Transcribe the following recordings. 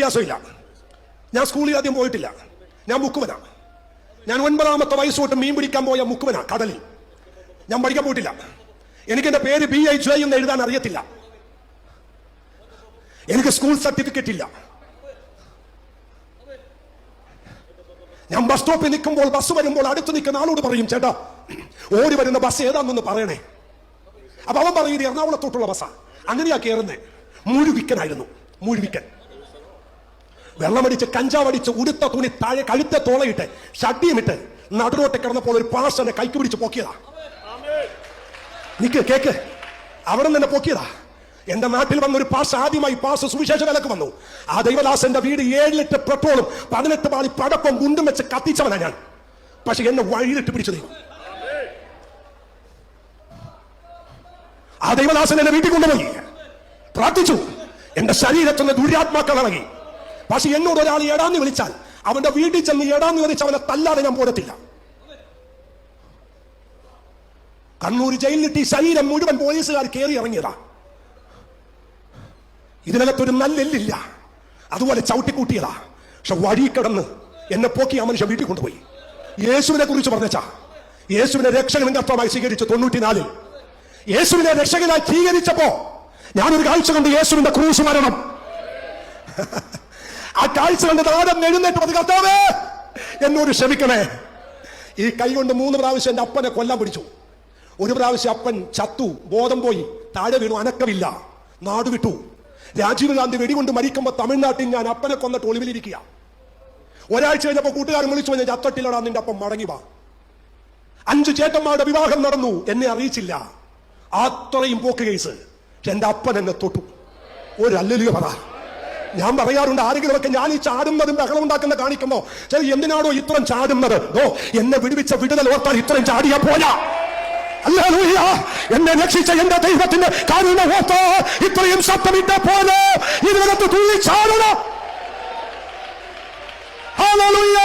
വ്യത്യാസമില്ല. ഞാൻ സ്കൂളിൽ ആദ്യം പോയിട്ടില്ല. ഞാൻ മുക്കുവനാ. ഞാൻ ഒൻപതാമത്തെ വയസ്സ് തൊട്ട് മീൻ പിടിക്കാൻ പോയ മുക്കുവനാ കടലിൽ. ഞാൻ പഠിക്കാൻ പോയിട്ടില്ല. എനിക്ക് എന്റെ പേര് ബി ഐ ജെ എന്ന് എഴുതാൻ അറിയത്തില്ല. എനിക്ക് സ്കൂൾ സർട്ടിഫിക്കറ്റ് ഇല്ല. ഞാൻ ബസ് സ്റ്റോപ്പിൽ നിൽക്കുമ്പോൾ ബസ് വരുമ്പോൾ അടുത്ത് നിൽക്കുന്ന ആളോട് പറയും ചേട്ടാ ഓടി വരുന്ന ബസ് ഏതാണെന്ന് പറയണേ. അപ്പൊ അവൻ പറയും എറണാകുളത്തോട്ടുള്ള ബസ്സാ. അങ്ങനെയാ കയറുന്നത് മുഴുവിക്കനായിരുന്നു. മുഴുവിക്കൻ. വെള്ളമടിച്ച് കഞ്ചാവടിച്ച് ഉടുത്ത തുണി താഴെ കഴുത്ത തോളയിട്ട് ഷട്ടിയുമിട്ട് നടുറോട്ട് കിടന്നപ്പോൾ ഒരു പാസ്റ്ററിനെ കൈക്ക് പിടിച്ച് പൊക്കിയതാ. നിക്ക് കേക്ക്. അവിടെ നിന്ന് പൊക്കിയതാ. എന്റെ നാട്ടിൽ വന്ന ഒരു പാസ് ആദ്യമായി പാസ് സുവിശേഷ വിലക്ക് വന്നു. ആ ദൈവദാസന്റെ വീട് ഏഴ് ലിറ്റർ പെട്രോളും പതിനെട്ട് പാളി പടക്കം ഗുണ്ടും വെച്ച് കത്തിച്ചവനാ ഞാൻ. പക്ഷെ എന്നെ വഴിയിലിട്ട് പിടിച്ചു ദൈവം ആ ദൈവദാസൻ എന്നെ വീട്ടിൽ കൊണ്ടുപോയി. പ്രാർത്ഥിച്ചു. എന്റെ ശരീരത്തിൽ നിന്ന് ദുര്യാത്മാക്കൾ ഇറങ്ങി. പക്ഷെ എന്നോട് ഒരാൾ എടാന്ന് വിളിച്ചാൽ അവന്റെ വീട്ടിൽ ചെന്ന് എടാന്ന് വിളിച്ച് അവനെ തല്ലാതെ ഞാൻ പോരത്തില്ല. കണ്ണൂർ ജയിലിലിട്ട് ഈ ശരീരം മുഴുവൻ പോലീസുകാർ കയറി ഇറങ്ങിയതാ. ഇതിനകത്തൊരു നല്ലെല്ലില്ല അതുപോലെ ചവിട്ടിക്കൂട്ടിയതാ. പക്ഷെ വഴി കിടന്ന് എന്നെ പോക്കി ആ മനുഷ്യൻ വീട്ടിൽ കൊണ്ടുപോയി. യേശുവിനെ കുറിച്ച് പറഞ്ഞാ യേശുവിനെ രക്ഷകനും കർത്തമായി സ്വീകരിച്ചു തൊണ്ണൂറ്റിനാലിൽ. യേശുവിനെ രക്ഷകനായി സ്വീകരിച്ചപ്പോ ഞാനൊരു കാഴ്ച കണ്ട് യേശുവിന്റെ ക്രൂശ് മരണം. ആ കാഴ്ച കണ്ട് നാടൻ എഴുന്നേറ്റ് പതി കർത്താവേ എന്നോട് ക്ഷമിക്കണേ. ഈ കൈ കൊണ്ട് മൂന്ന് പ്രാവശ്യം എന്റെ അപ്പനെ കൊല്ലാൻ പിടിച്ചു. ഒരു പ്രാവശ്യം അപ്പൻ ചത്തു ബോധം പോയി താഴെ വീണു അനക്കമില്ല നാട് വിട്ടു. രാജീവ് ഗാന്ധി വെടികൊണ്ട് മരിക്കുമ്പോൾ തമിഴ്നാട്ടിൽ ഞാൻ അപ്പനെ കൊന്നിട്ട് ഒളിവിലിരിക്കുക. ഒരാഴ്ച കഴിഞ്ഞപ്പോ കൂട്ടുകാരൻ വിളിച്ചു ഞാൻ ചത്തട്ടിലടാ നിന്റെ അപ്പം മടങ്ങി വാ. അഞ്ച് ചേട്ടന്മാരുടെ വിവാഹം നടന്നു എന്നെ അറിയിച്ചില്ല. അത്രയും പോക്ക് കേസ് എന്റെ അപ്പൻ എന്നെ തൊട്ടു. ഒരു പറ ഞാൻ പറയാറുണ്ട് ആരെങ്കിലും ഒക്കെ ഞാൻ ഈ ചാടുന്നതും ബഹളം ഉണ്ടാക്കുന്ന കാണിക്കുമോ? ശരി എന്തിനാണോ ഇത്രയും ചാടുന്നത്? ഓ എന്നെ വിടുവിച്ച വിടുതൽ ഓർത്താൽ ഇത്രയും ചാടിയ പോയാ. എന്നെ രക്ഷിച്ച എന്റെ ദൈവത്തിന്റെ കാരുണ്യ ഓർത്ത്. ഇത്രയും ശബ്ദമിട്ട പോലോ ഇതിനകത്ത് തുള്ളി ഹല്ലേലൂയ.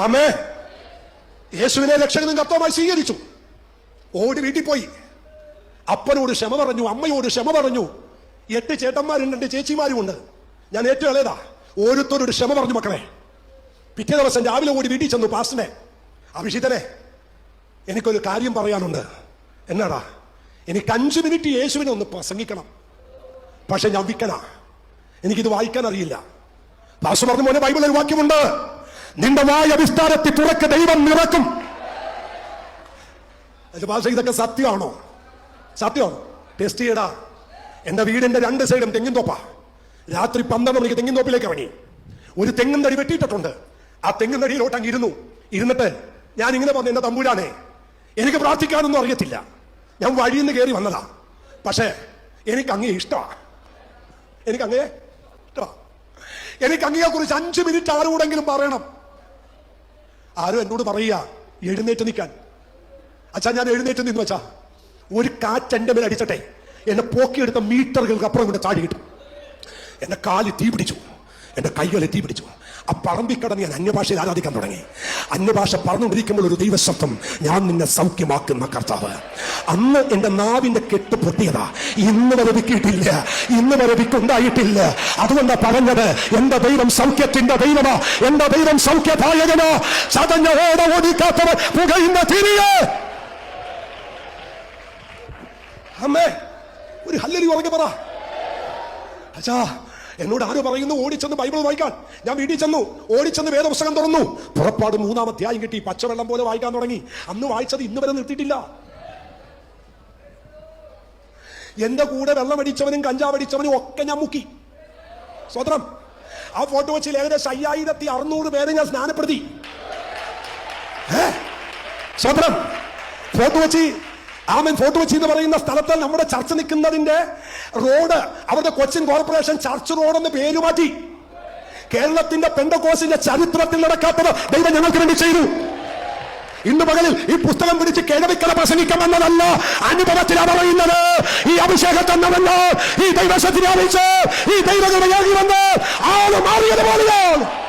അമ്മേ യേശുവിനെ രക്ഷകനും കത്തോമായി സ്വീകരിച്ചു. ഓടി വീട്ടിൽ പോയി. അപ്പനോട് ക്ഷമ പറഞ്ഞു അമ്മയോട് ക്ഷമ പറഞ്ഞു. എട്ട് ചേട്ടന്മാരുണ്ട് ചേച്ചിമാരും ഉണ്ട് ഞാൻ ഏറ്റവും ഇളയതാ. ഓരോരുത്തരോട് ക്ഷമ പറഞ്ഞു മക്കളെ. പിറ്റേ ദിവസം രാവിലെ ഓടി വീട്ടിൽ ചെന്നു പാസ്റ്റനെ അഭിഷിതനെ എനിക്കൊരു കാര്യം പറയാനുണ്ട്. എന്നാടാ? എനിക്ക് അഞ്ചു മിനിറ്റ് യേശുവിനെ ഒന്ന് പ്രസംഗിക്കണം. പക്ഷെ ഞാൻ വിൽക്കണ എനിക്കിത് വായിക്കാൻ അറിയില്ല. പാസ് പറഞ്ഞു മോനെ ബൈബിളിൽ ഒരു വാക്യമുണ്ട്. നിന്റെ വായ വിസ്താരത്തിൽ തുറക്ക് ദൈവം നിറക്കും. പാസ്റ്റർ ഇതൊക്കെ സത്യമാണോ? സത്യമാണോ ടെസ്റ്റ് ചെയ്യടാ. എന്റെ വീടിന്റെ രണ്ട് സൈഡും തെങ്ങിൻ തോപ്പാ. രാത്രി പന്ത്രണ്ട് മണിക്ക് തെങ്ങിൻ തോപ്പിലേക്ക് ഇറങ്ങി. ഒരു തെങ്ങിൻ തടി വെട്ടിയിട്ടിട്ടുണ്ട്. ആ തെങ്ങിൻ തടിയിലോട്ട് അങ്ങ് ഇരുന്നു. ഇരുന്നിട്ട് ഞാൻ ഇങ്ങനെ പറഞ്ഞു എന്റെ തമ്പൂരാനെ എനിക്ക് പ്രാർത്ഥിക്കാനൊന്നും അറിയത്തില്ല. ഞാൻ വഴിയിൽ നിന്ന് കയറി വന്നതാ. പക്ഷേ എനിക്ക് അങ്ങേ ഇഷ്ടമാ എനിക്ക് അങ്ങേ ഇഷ്ടമാ എനിക്ക് അങ്ങയെ കുറിച്ച് അഞ്ച് മിനിറ്റ് ആരോടെങ്കിലും പറയണം. ആരും എന്നോട് പറയുക എഴുന്നേറ്റ് നിൽക്കാൻ. അച്ഛാ ഞാൻ എഴുന്നേറ്റ് നിന്ന് വെച്ചാ. ഒരു കാറ്റ് എന്റെ മേൽ അടിച്ചട്ടെ. എന്നെ പോക്കിയെടുത്ത മീറ്ററുകൾക്ക് അപ്പുറം കൊണ്ട് ചാടി കിട്ടും. എന്റെ കാൽ തീ പിടിച്ചു. എന്റെ കൈകളെ തീ പിടിച്ചു. ആ പറമ്പി കടന്ന് ഞാൻ അന്യഭാഷയിൽ ആരാധിക്കാൻ തുടങ്ങി. അന്യഭാഷ പറഞ്ഞുകൊണ്ടിരിക്കുമ്പോൾ ഒരു ദൈവശബ്ദം ഞാൻ നിന്നെ സൗഖ്യമാക്കുന്ന കർത്താവ്. അന്ന് എന്റെ നാവിന്റെ കെട്ട് പൊട്ടിയതാ. ഇന്ന് വരെ വിക്കിയിട്ടില്ല ഇന്ന് വരെ വിക്കുണ്ടായിട്ടില്ല അതുകൊണ്ടാ പറഞ്ഞത് എന്റെ ദൈവം സൗഖ്യത്തിന്റെ ദൈവമാ. എന്റെ ദൈവം സൗഖ്യദായകനാ. ചതഞ്ഞ ഓട പുകയുന്ന തിരികെ. അമ്മേ ഒരു ഹല്ലരി ഉറങ്ങി പറ. അച്ഛാ എന്നോട് ആരോ പറയുന്നു ഓടിച്ചെന്ന് ബൈബിൾ വായിക്കാൻ. ഞാൻ വീട്ടിൽ ചെന്നു ഓടിച്ചെന്ന് വേദപുസ്തകം തുറന്നു. പുറപ്പാട് മൂന്നാം അധ്യായം കിട്ടി പച്ചവെള്ളം പോലെ വായിക്കാൻ തുടങ്ങി. അന്ന് വായിച്ചത് ഇന്ന് വരെ നിർത്തിയിട്ടില്ല. എന്റെ കൂടെ വെള്ളമടിച്ചവനും കഞ്ചാവടിച്ചവനും ഒക്കെ ഞാൻ മുക്കി. സ്വതന്ത്രം ആ ഫോട്ടോ വെച്ചിൽ ഏകദേശം അയ്യായിരത്തി അറുന്നൂറ് പേരെ ഞാൻ സ്നാനപ്പെടുത്തി? സ്വതന്ത്രം ഫോട്ടോ വെച്ച് ആമൻ. ഫോട്ടോ വെച്ച് എന്ന് പറയുന്ന സ്ഥലത്ത് നമ്മുടെ ചർച്ച നിൽക്കുന്നതിന്റെ റോഡ് അവരുടെ കൊച്ചിൻ കോർപ്പറേഷൻ ചർച്ച് റോഡ് എന്ന് പേര് മാറ്റി. കേരളത്തിന്റെ പെന്തക്കോസിന്റെ ചരിത്രത്തിൽ നടക്കാത്തത് ദൈവം ഞങ്ങൾക്ക് വേണ്ടി ചെയ്തു. ഇന്ന് പകലിൽ ഈ പുസ്തകം പിടിച്ച് കിഴവിക്കല പ്രസംഗിക്കാമെന്നതല്ല അനുഭവത്തിലാ പറയുന്നത് ഈ അഭിഷേകം ഈ ദൈവശത്തിനെ അറിയിച്ച് ഈ ദൈവകൃപയാകി വന്ന് ആൾ മാറിയത് പോലെയാണ്